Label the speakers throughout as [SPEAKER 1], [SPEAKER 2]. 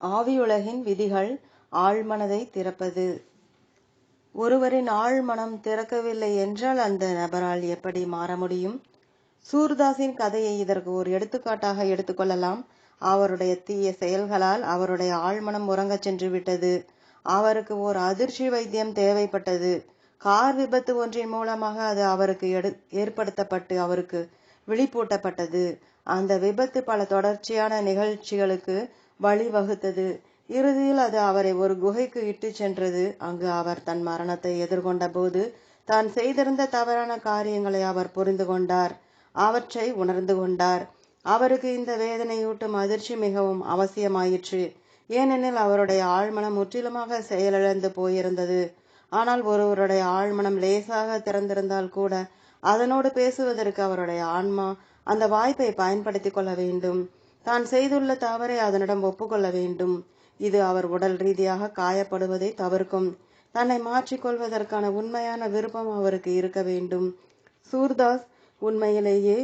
[SPEAKER 1] ஆவியுலகின் விதிகள் ஆழ்மனதை திறப்பது. ஒருவரின் ஆழ்மனம் திறக்கவில்லை என்றால் அந்த நபரால் எப்படி மாற முடியும்? சூர்தாஸின் கதையை இதற்கு ஒரு எடுத்துக்காட்டாக எடுத்துக்கொள்ளலாம் அவருடைய தீய செயல்களால் அவருடைய ஆழ்மனம் உறங்கச் சென்று விட்டது. அவருக்கு ஒரு அதிர்ச்சி வைத்தியம் தேவைப்பட்டது. கார் விபத்து ஒன்றின் மூலமாக அது அவருக்கு எடு ஏற்படுத்தப்பட்டு அவருக்கு விழிப்பூட்டப்பட்டது. அந்த விபத்து பல தொடர்ச்சியான நிகழ்ச்சிகளுக்கு வழிவகுத்தது. இறுதியில் அது அவரை ஒரு குகைக்கு இட்டு சென்றது. அங்கு அவர் தன் மரணத்தை எதிர்கொண்ட போது தான் செய்திருந்த தவறான காரியங்களை அவர் புரிந்து கொண்டார். அவற்றை உணர்ந்து கொண்டார். அவருக்கு இந்த வேதனையூட்டும் அதிர்ச்சி மிகவும் அவசியமாயிற்று. ஏனெனில் அவருடைய ஆழ்மனம் முற்றிலுமாக செயலிழந்து போயிருந்தது. ஆனால் ஒருவருடைய ஆழ்மனம் லேசாக திறந்திருந்தால் கூட அதனோடு பேசுவதற்கு அவருடைய ஆன்மா அந்த வாய்ப்பை பயன்படுத்திக் கொள்ள வேண்டும். தான் செய்துள்ள தவறை அதனிடம் ஒப்புக்கொள்ள வேண்டும். இது அவர் உடல் ரீதியாக காயப்படுவதை தவிர்க்கும். தன்னை மாற்றிக்கொள்வதற்கான உண்மையான விருப்பம் அவருக்கு இருக்க வேண்டும். சூர்தாஸ் உண்மையிலேயே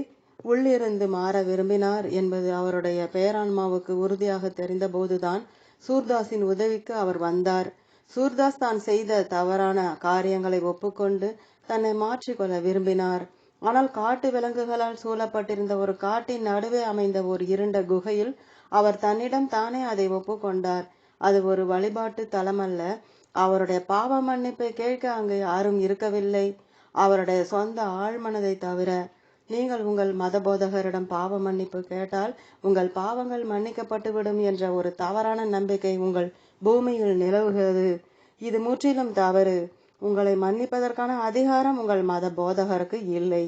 [SPEAKER 1] உள்ளிருந்து மாற விரும்பினார் என்பது அவருடைய பேரான்மாவுக்கு உறுதியாக தெரிந்தபோதுதான் சூர்தாஸின் உதவிக்கு அவர் வந்தார். சூர்தாஸ் தான் செய்த தவறான காரியங்களை ஒப்புக்கொண்டு தன்னை மாற்றிக்கொள்ள விரும்பினார். ஆனால் காட்டு விலங்குகளால் சூழப்பட்டிருந்த ஒரு காட்டின் நடுவே அமைந்த ஒரு இருண்ட குகையில் அவர் தன்னிடம் தானே அதை ஒப்புக்கொண்டார். அது ஒரு வழிபாட்டு தலம் அல்ல அவருடைய பாவ மன்னிப்பை கேட்க அங்கு யாரும் இருக்கவில்லை. அவருடைய சொந்த ஆழ்மனதை தவிர நீங்கள் உங்கள் மதபோதகரிடம் பாவ மன்னிப்பு கேட்டால் உங்கள் பாவங்கள் மன்னிக்கப்பட்டுவிடும் என்ற ஒரு தவறான நம்பிக்கை உங்கள் பூமியில் நிலவுகிறது. இது முற்றிலும் தவறு. உங்களை மன்னிப்பதற்கான அதிகாரம் உங்கள் மத போதகருக்கு இல்லை.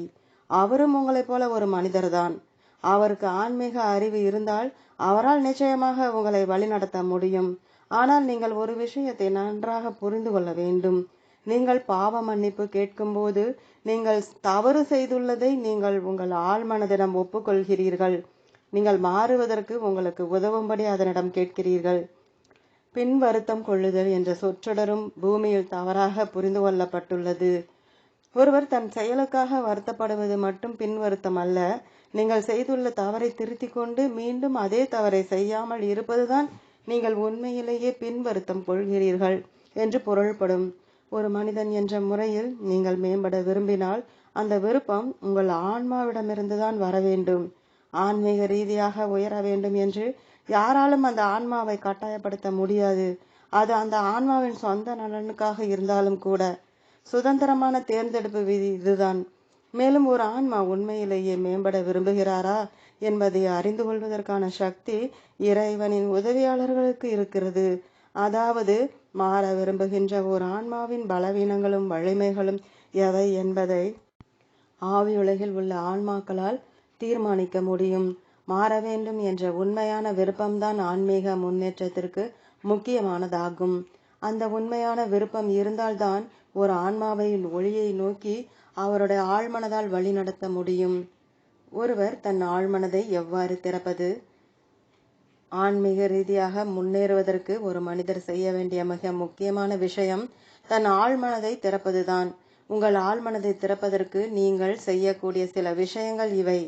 [SPEAKER 1] அவரும் உங்களைப் போல ஒரு மனிதர்தான். அவருக்கு ஆன்மீக அறிவு இருந்தால் அவரால் நிச்சயமாக உங்களை வழிநடத்த முடியும். ஆனால் நீங்கள் ஒரு விஷயத்தை நன்றாக புரிந்து கொள்ள வேண்டும். நீங்கள் பாவ மன்னிப்பு கேட்கும்போது நீங்கள் தவறு செய்துள்ளதை நீங்கள் உங்கள் ஆழ்மனதிடம் ஒப்புக்கொள்கிறீர்கள். நீங்கள் மாறுவதற்கு உங்களுக்கு உதவும்படி அதனிடம் கேட்கிறீர்கள். பின் வருத்தம் கொள்ளுதல் என்ற சொற்றொடரும் பூமியில் தவறாக புரிந்து கொள்ளப்பட்டுள்ளது. ஒருவர் தன் செயலுக்காக வருத்தப்படுவது மட்டும் பின் வருத்தம் அல்ல. நீங்கள் செய்துள்ள தவறை திருத்திக் கொண்டு மீண்டும் அதே தவறை செய்யாமல் இருப்பதுதான் நீங்கள் உண்மையிலேயே பின் வருத்தம் கொள்கிறீர்கள் என்று பொருள்படும். ஒரு மனிதன் என்ற முறையில் நீங்கள் மேம்பட விரும்பினால் அந்த விருப்பம் உங்கள் ஆன்மாவிடமிருந்துதான் வர வேண்டும் ஆன்மீக ரீதியாக உயர வேண்டும் என்று யாராலும் அந்த ஆன்மாவை கட்டாயப்படுத்த முடியாது. அது அந்த ஆன்மாவின் சொந்த நலனுக்காக இருந்தாலும் கூட சுதந்திரமான தேர்ந்தெடுப்பு விதி இதுதான். மேலும் ஒரு ஆன்மா உண்மையிலேயே மேம்பட விரும்புகிறாரா என்பதை அறிந்து கொள்வதற்கான சக்தி இறைவனின் உதவியாளர்களுக்கு இருக்கிறது. அதாவது மாற விரும்புகின்ற ஒரு ஆன்மாவின் பலவீனங்களும் வலிமைகளும் எவை என்பதை ஆவியுலகில் உள்ள ஆன்மாக்களால் தீர்மானிக்க முடியும். மாற வேண்டும் என்ற உண்மையான விருப்பம்தான் ஆன்மீக முன்னேற்றத்திற்கு முக்கியமானதாகும். அந்த உண்மையான விருப்பம் இருந்தால்தான் ஒரு ஆன்மாவின் ஒளியை நோக்கி அவருடைய ஆழ்மனதால் வழிநடத்த முடியும். ஒருவர் தன் ஆழ்மனதை எவ்வாறு திறப்பது? ஆன்மீக ரீதியாக முன்னேறுவதற்கு ஒரு மனிதர் செய்ய வேண்டிய மிக முக்கியமான விஷயம் தன் ஆழ்மனதை திறப்பதுதான். உங்கள் ஆழ்மனதை திறப்பதற்கு நீங்கள் செய்யக்கூடிய சில விஷயங்கள் இவை.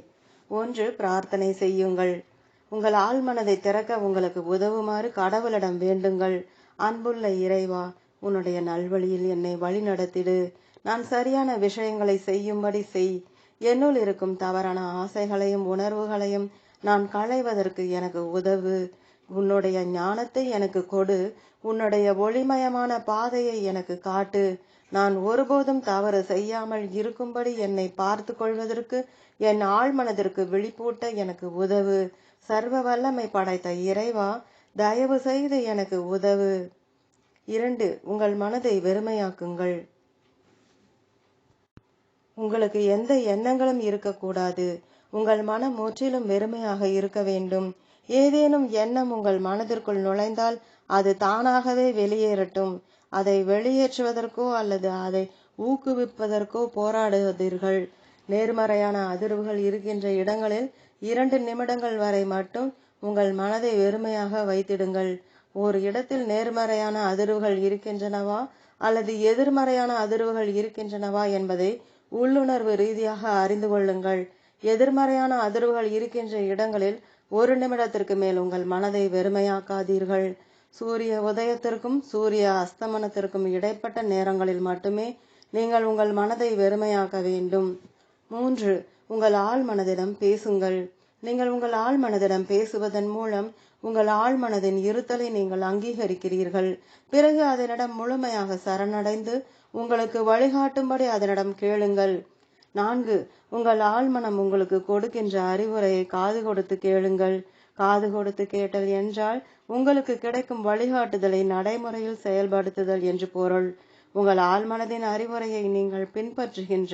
[SPEAKER 1] ஒன்று பிரார்த்தனை செய்யுங்கள். உங்கள் ஆழ்மனதை திறக்க உங்களுக்கு உதவுமாறு கடவுளிடம் வேண்டுங்கள். அன்புள்ள இறைவா உன்னுடைய நல்வழியில் என்னை வழி நடத்திடு நான் சரியான விஷயங்களை செய்யும்படி செய். என்னுள் இருக்கும் தவறான ஆசைகளையும் உணர்வுகளையும் நான் களைவதற்கு எனக்கு உதவு. உன்னுடைய ஞானத்தை எனக்கு கொடு. உன்னுடைய ஒளிமயமான பாதையை எனக்கு காட்டு. நான் ஒருபோதும் தவறு செய்யாமல் இருக்கும்படி என்னை பார்த்து கொள்வதற்கு என் ஆழ்மனதிற்கு விழிப்பூட்ட எனக்கு உதவு. சர்வ வல்லமை படைத்த இறைவா தயவு செய்து எனக்கு உதவு. இரண்டு உங்கள் மனதை வெறுமையாக்குங்கள். உங்களுக்கு எந்த எண்ணங்களும் இருக்கக்கூடாது. உங்கள் மனம் முற்றிலும் வெறுமையாக இருக்க வேண்டும். ஏதேனும் எண்ணம் உங்கள் மனதிற்குள் நுழைந்தால் அது தானாகவே வெளியேறட்டும். அதை வெளியேற்றுவதற்கோ அல்லது அதை ஊக்குவிப்பதற்கோ போராடுவதீர்கள். நேர்மறையான அதிர்வுகள் இருக்கின்ற இடங்களில் இரண்டு நிமிடங்கள் வரை மட்டும் உங்கள் மனதை வெறுமையாக வைத்திடுங்கள். ஒரு இடத்தில் நேர்மறையான அதிர்வுகள் இருக்கின்றனவா அல்லது எதிர்மறையான அதிர்வுகள் இருக்கின்றனவா என்பதை உள்ளுணர்வு ரீதியாக அறிந்து கொள்ளுங்கள். எதிர்மறையான அதிர்வுகள் இருக்கின்ற இடங்களில் ஒரு நிமிடத்திற்கு மேல் உங்கள் மனதை வெறுமையாக்காதீர்கள். சூரிய உதயத்திற்கும் சூரிய அஸ்தமனத்திற்கும் இடைப்பட்ட நேரங்களில் மட்டுமே நீங்கள் உங்கள் மனதை வெறுமையாக்க வேண்டும். மூன்று உங்கள் ஆள் மனதிடம் பேசுங்கள். நீங்கள் உங்கள் ஆள் மனதிடம் பேசுவதன் மூலம் உங்கள் ஆள் மனதின் இருத்தலை நீங்கள் அங்கீகரிக்கிறீர்கள். பிறகு அதனிடம் முழுமையாக சரணடைந்து உங்களுக்கு வழிகாட்டும்படி அதனிடம் கேளுங்கள். நான்கு உங்கள் ஆழ்மனம் உங்களுக்கு கொடுக்கின்ற அறிவுரையை காது கொடுத்து கேளுங்கள். காது கொடுத்து கேட்டல் என்றால் உங்களுக்கு கிடைக்கும் வழிகாட்டுதலை நடைமுறையில் செயல்படுத்துதல் என்று பொருள். உங்கள் ஆழ்மனதின் அறிவுரையை நீங்கள் பின்பற்றுகின்ற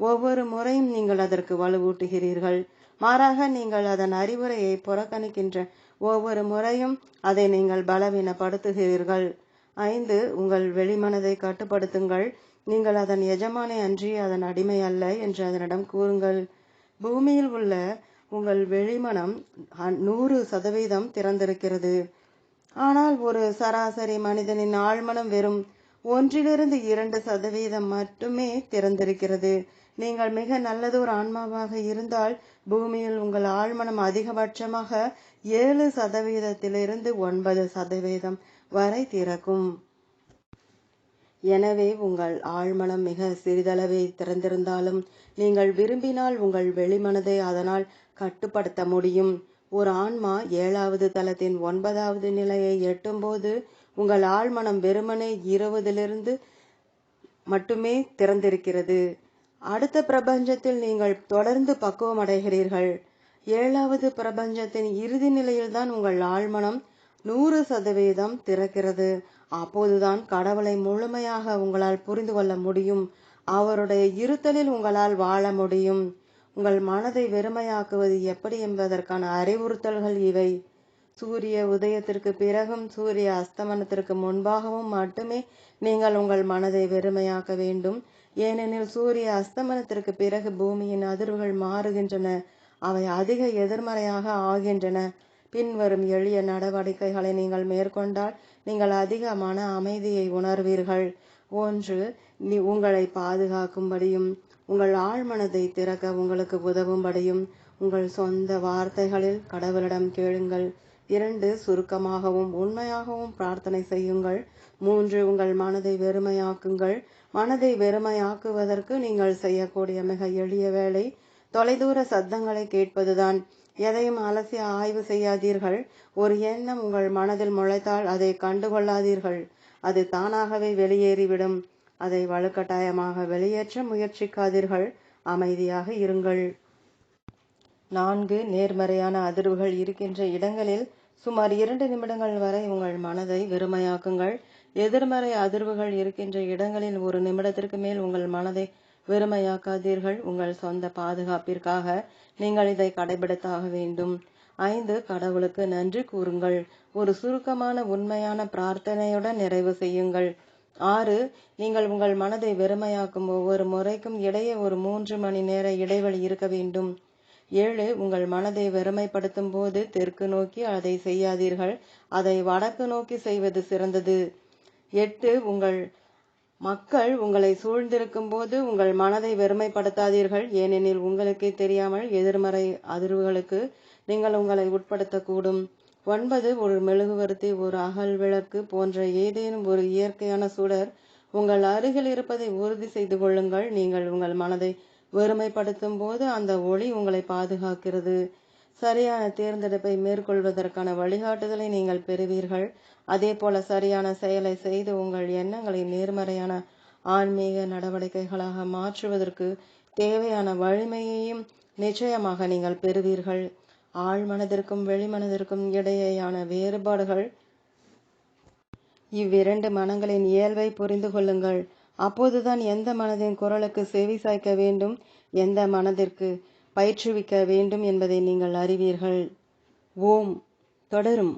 [SPEAKER 1] ஒவ்வொரு முறையும் நீங்கள் அதற்கு வலுவூட்டுகிறீர்கள். மாறாக நீங்கள் அதன் அறிவுரையை புறக்கணிக்கின்ற ஒவ்வொரு முறையும் அதை நீங்கள் பலவீனப்படுத்துகிறீர்கள். ஐந்து உங்கள் வெளிமனதை கட்டுப்படுத்துங்கள். நீங்கள் அதன் எஜமானை அன்றி அதன் அடிமை அல்ல என்று அதனிடம் கூறுங்கள். பூமியில் உள்ள உங்கள் வெளிமனம் நூறு சதவீதம் திறந்திருக்கிறது. ஆனால் ஒரு சராசரி மனிதனின் ஆழ்மனம் வெறும் ஒன்றிலிருந்து இரண்டு சதவீதம் மட்டுமே திறந்திருக்கிறது. நீங்கள் மிக நல்லதொரு ஆன்மாவாக இருந்தால் பூமியில் உங்கள் ஆழ்மனம் அதிகபட்சமாக ஏழு சதவீதத்திலிருந்து ஒன்பது சதவீதம் வரை திறக்கும். எனவே உங்கள் ஆழ்மனம் மிக சிறிதளவே திறந்திருந்தாலும் நீங்கள் விரும்பினால் உங்கள் வெளிமனதை அதனால் கட்டுப்படுத்த முடியும். ஒரு ஆன்மா ஏழாவது தளத்தின் ஒன்பதாவது நிலையை எட்டும்போது உங்கள் ஆழ்மனம் வெறுமனே இருபதிலிருந்து மட்டுமே திறந்திருக்கிறது. அடுத்த பிரபஞ்சத்தில் நீங்கள் தொடர்ந்து பக்குவம் அடைகிறீர்கள். ஏழாவது பிரபஞ்சத்தின் இறுதி நிலையில்தான் உங்கள் ஆழ்மனம் நூறு சதவீதம் திறக்கிறது. அப்போதுதான் கடவுளை முழுமையாக உங்களால் புரிந்து கொள்ள முடியும். அவருடைய இருத்தலில் உங்களால் வாழ முடியும். உங்கள் மனதை வெறுமையாக்குவது எப்படி என்பதற்கான அறிவுறுத்தல்கள் இவை. சூரிய உதயத்திற்கு பிறகும் சூரிய அஸ்தமனத்திற்கு முன்பாகவும் மட்டுமே நீங்கள் உங்கள் மனதை வெறுமையாக்க வேண்டும். ஏனெனில் சூரிய அஸ்தமனத்திற்கு பிறகு பூமியின் அதிர்வுகள் மாறுகின்றன. அவை அதிக எதிர்மறையாக ஆகின்றன. பின்வரும் எளிய நடவடிக்கைகளை நீங்கள் மேற்கொண்டால் நீங்கள் அதிக மன அமைதியை உணர்வீர்கள். ஒன்று நீ உங்களை பாதுகாக்கும்படியும். உங்கள் ஆழ்மனதை திறக்க உங்களுக்கு உதவும்படியும் உங்கள் சொந்த வார்த்தைகளில் கடவுளிடம் கேளுங்கள். இரண்டு சுருக்கமாகவும் உண்மையாகவும் பிரார்த்தனை செய்யுங்கள். மூன்று உங்கள் மனதை வெறுமையாக்குங்கள். மனதை வெறுமையாக்குவதற்கு நீங்கள் செய்யக்கூடிய மிக எளிய வேலை தொலைதூர சத்தங்களை கேட்பதுதான். எதையும் அலசி ஆய்வு செய்யாதீர்கள். ஒரு எண்ணம் உங்கள் மனதில் முளைத்தால் அதை கண்டுகொள்ளாதீர்கள். அது தானாகவே வெளியேறிவிடும். அதை வலுக்கட்டாயமாக வெளியேற்ற முயற்சிக்காதீர்கள். அமைதியாக இருங்கள். நான்கு நேர்மறையான அதிர்வுகள் இருக்கின்ற இடங்களில் சுமார் இரண்டு நிமிடங்கள் வரை உங்கள் மனதை வெறுமையாக்குங்கள். எதிர்மறை அதிர்வுகள் இருக்கின்ற இடங்களில் ஒரு நிமிடத்திற்கு மேல் உங்கள் மனதை வெறுமையாக்காதீர்கள். உங்கள் சொந்த பாதுகாப்பிற்காக நீங்கள் இதை கடைபிடித்தாக வேண்டும். ஐந்து கடவுளுக்கு நன்றி கூறுங்கள். ஒரு சுருக்கமான உண்மையான பிரார்த்தனையுடன் நிறைவு செய்யுங்கள். ஆறு நீங்கள் உங்கள் மனதை வெறுமையாக்கும் ஒவ்வொரு முறைக்கும் இடையே ஒரு மூன்று மணி நேர இடைவெளி இருக்க வேண்டும். ஏழு உங்கள் மனதை வெறுமைப்படுத்தும் போது தெற்கு நோக்கி அதை செய்யாதீர்கள். அதை வடக்கு நோக்கி செய்வது சிறந்தது. எட்டு உங்கள் மக்கள் உங்களை சூழ்ந்திருக்கும் போது உங்கள் மனதை வெறுமைப்படுத்தாதீர்கள். ஏனெனில் உங்களுக்கே தெரியாமல் எதிர்மறை அதிர்வுகளுக்கு நீங்கள் உங்களை உட்படுத்தக்கூடும். ஒன்பது ஒரு மெழுகுவர்த்தி ஒரு அகல் விளக்கு போன்ற ஏதேனும் ஒரு இயற்கையான சுடர் உங்கள் அருகில் இருப்பதை உறுதி செய்து கொள்ளுங்கள். நீங்கள் உங்கள் மனதை வெறுமைப்படுத்தும் போது அந்த ஒளி உங்களை பாதுகாக்கிறது. சரியான தேர்ந்தெடுப்பை மேற்கொள்வதற்கான வழிகாட்டுதலை நீங்கள் பெறுவீர்கள். அதே போல சரியான செயலை செய்து உங்கள் எண்ணங்களை நேர்மறையான ஆன்மீக நடவடிக்கைகளாக மாற்றுவதற்கு தேவையான வலிமையையும் நிச்சயமாக நீங்கள் பெறுவீர்கள். ஆழ்மனதிற்கும் வெளிமனதிற்கும் இடையேயான வேறுபாடுகள். இவ்விரண்டு மனங்களின் இயல்பை புரிந்து கொள்ளுங்கள். அப்போதுதான் எந்த மனதின் குரலுக்கு செவி சாய்க்க வேண்டும் எந்த மனதிற்கு பயிற்றுவிக்க வேண்டும் என்பதை நீங்கள் அறிவீர்கள். ஓம். தொடரும்.